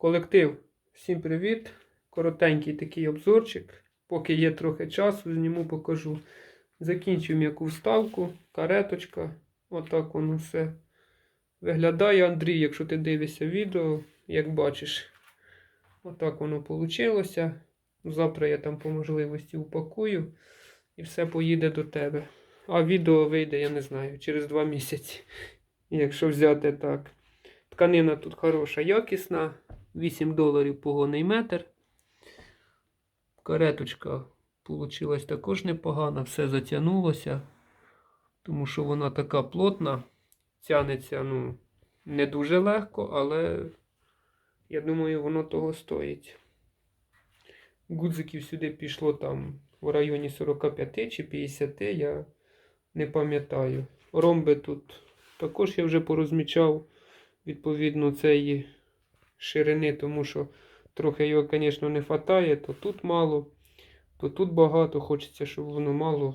Колектив, всім привіт! Коротенький такий обзорчик. Поки є трохи часу, зніму, покажу. Закінчив м'яку вставку, кареточка. Отак воно все виглядає. Андрій, якщо ти дивишся відео, як бачиш, отак воно вийшло. Завтра я там по можливості упакую і все поїде до тебе. А відео вийде, я не знаю, через два місяці. Якщо взяти так. Тканина тут хороша, якісна. 8 доларів погонний метр. Кареточка получилась також непогана, все затягнулося, тому що вона така плотна, тянеться ну, не дуже легко, але я думаю, воно того стоїть. Гудзиків сюди пішло там в районі 45 чи 50, я не пам'ятаю. Ромби тут також я вже порозмічав відповідно цієї ширини, тому що трохи його, звісно, не вистачає, то тут мало, то тут багато. Хочеться, щоб воно мало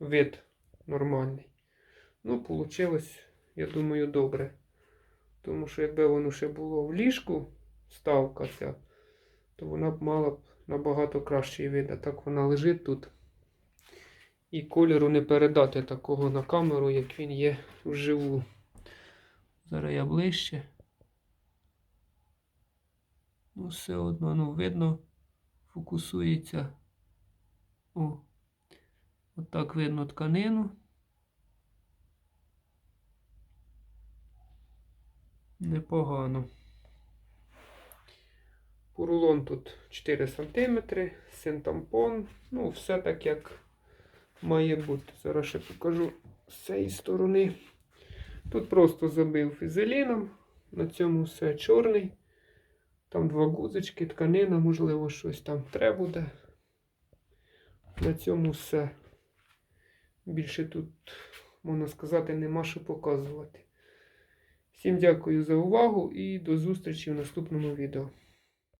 вид нормальний. Ну, вийшло, я думаю, добре. Тому що якби воно ще було в ліжку, ставка ця, то вона б мала б набагато кращий вид. А так вона лежить тут. І кольору не передати такого на камеру, як він є вживу. Зараз я ближче. Ну, все одно, ну, видно, фокусується. О, отак видно тканину. Непогано. Порулон тут 4 см, синтампон. Ну, все так, як має бути. Зараз ще покажу з цієї сторони. Тут просто забив фізеліном. На цьому все чорний. Там два гузочки, тканина, можливо, щось там треба буде. На цьому все. Більше тут, можна сказати, нема що показувати. Всім дякую за увагу і до зустрічі в наступному відео.